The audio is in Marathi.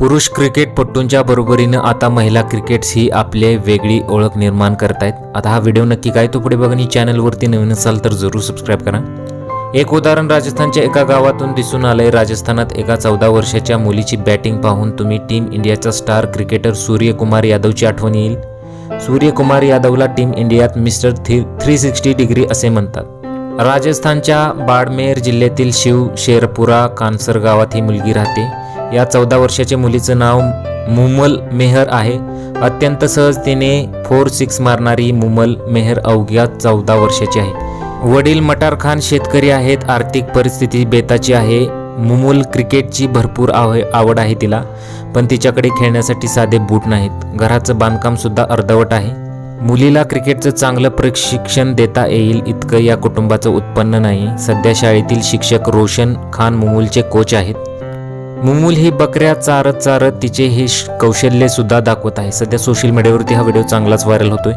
पुरुष क्रिकेटपटूंच्या बरोबरीनं आता महिला क्रिकेट्स ही आपले वेगळी ओळख निर्माण करतायत. आता हा व्हिडिओ नक्की काय तो पुढे बघा चॅनलवरती नवीन असाल तर जरूर सबस्क्राईब करा. एक उदाहरण राजस्थानच्या एका गावातून दिसून आलंय. राजस्थानात एका चौदा वर्षाच्या मुलीची बॅटिंग पाहून तुम्ही टीम इंडियाचा स्टार क्रिकेटर सूर्यकुमार यादवची आठवण येईल. सूर्यकुमार यादवला टीम इंडियात mister three three sixty degree असे म्हणतात. राजस्थानच्या बाडमेर जिल्ह्यातील शिव शेरपुरा कानसर गावात ही मुलगी राहते. या चौदा वर्षाच्या मुलीचं नाव मुमल मेहर आहे. अत्यंत सहजतेने फोर सिक्स मारणारी मुमल मेहर अवघ्या चौदा वर्षाची आहे. वडील मटार खान शेतकरी आहेत आर्थिक परिस्थिती बेताची आहे. मुमुल क्रिकेटची भरपूर आव आवड आहे तिला पण तिच्याकडे खेळण्यासाठी साधे बूट नाहीत. घराचं बांधकामसुद्धा अर्धवट आहे. मुलीला क्रिकेटचं चांगलं प्रशिक्षण देता येईल इतकं या कुटुंबाचं उत्पन्न नाही. सध्या शाळेतील शिक्षक रोशन खान मुमुलचे कोच आहेत. मुमुल ही बकऱ्या चारत चारत तिचे हे कौशल्य सुद्धा दाखवत आहे. सध्या सोशल मीडियावरती हा व्हिडिओ चांगलाच व्हायरल होतोय.